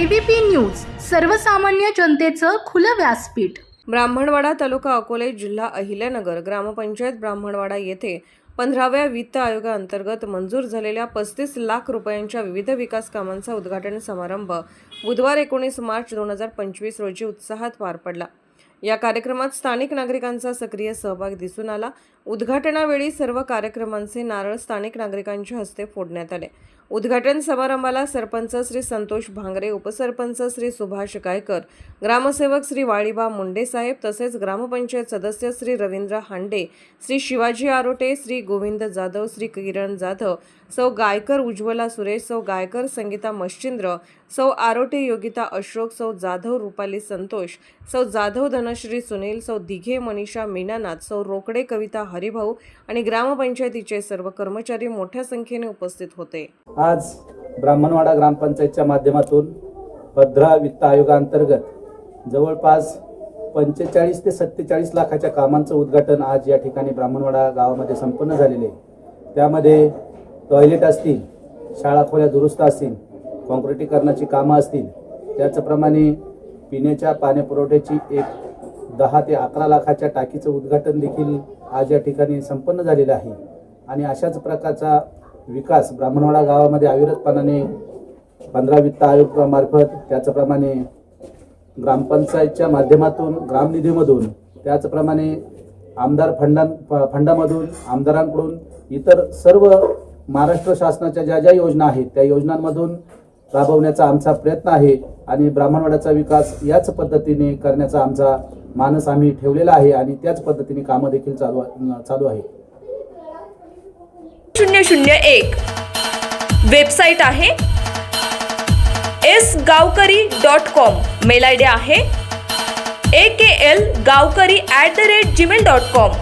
ABP news सर्वसामान्य जनतेचं खुलं व्यासपीठ. ब्राह्मणवाडा तालुका अकोले जिल्हा अहिल्यानगर ग्रामपंचायत ब्राह्मणवाडा येथे पंधराव्या वित्त आयोगाअंतर्गत मंजूर झालेल्या पस्तीस लाख रुपयांच्या विविध विकास कामांचा उद्घाटन समारंभ बुधवार एकोणीस मार्च दोन हजार पंचवीस रोजी उत्साहात पार पडला. या कार्यक्रमात स्थानिक नागरिकांचा सक्रिय सहभाग दिसून आला. उद्घाटनावेळी सर्व कार्यक्रमांचे नारळ स्थानिक नागरिकांच्या हस्ते फोडण्यात आले. उद्घाटन समारंभाला सरपंच श्री संतोष भांगरे उपसरपंच श्री सुभाष गायकर ग्रामसेवक श्री वाळीबा मुंडे साहेब तसेच ग्रामपंचायत सदस्य श्री रवींद्र हांडे श्री शिवाजी आरोटे श्री गोविंद जाधव श्री किरण जाधव सौ गायकर उज्ज्वला सुरेश सौ गायकर संगीता मश्चिंद्र सौ आरोटे योगिता अशोक सौ जाधव रुपाली संतोष सौ जाधव धनश्री सुनील सौ दिघे मनीषा मीनानाथ सौ रोकडे कविता हरिभाऊ आणि ग्रामपंचायतीचे सर्व कर्मचारी मोठ्या संख्येने उपस्थित होते. आज ब्राह्मणवाडा ग्रामपंचायतच्या माध्यमातून भद्रा वित्त आयोगाअंतर्गत जवळपास पंचेचाळीस ते सत्तेचाळीस लाखाच्या कामांचं उद्घाटन आज या ठिकाणी ब्राह्मणवाडा गावामध्ये संपन्न झालेले आहे. त्यामध्ये टॉयलेट असतील शाळा खोल्या दुरुस्त असतील कॉन्क्रिटीकरणाची कामं असतील त्याचप्रमाणे पिण्याच्या पाणीपुरवठ्याची एक दहा ते अकरा लाखाच्या टाकीचं उद्घाटन देखील आज या ठिकाणी संपन्न झालेलं आहे. आणि अशाच प्रकारचा विकास ब्राह्मणवाडा गावामध्ये अविरतपणाने पंधरा वित्त आयोगामार्फत त्याचप्रमाणे ग्रामपंचायतच्या माध्यमातून ग्रामनिधीमधून त्याचप्रमाणे आमदार फंडां फंडामधून आमदारांकडून इतर सर्व महाराष्ट्र शासनाच्या ज्या ज्या योजना आहेत त्या योजनांमधून राबवण्याचा आमचा प्रयत्न आहे आणि ब्राह्मणवाड्याचा विकास याच पद्धतीने करण्याचा आमचा मानस आम्ही ठेवलेला आहे आणि त्याच पद्धतीने कामं देखील चालू चालू आहे. शून्य शून्य एक. वेबसाइट आहे S Gaonkari dot com. Mail I D आहे A K L Gaonkari at the rate Gmail dot com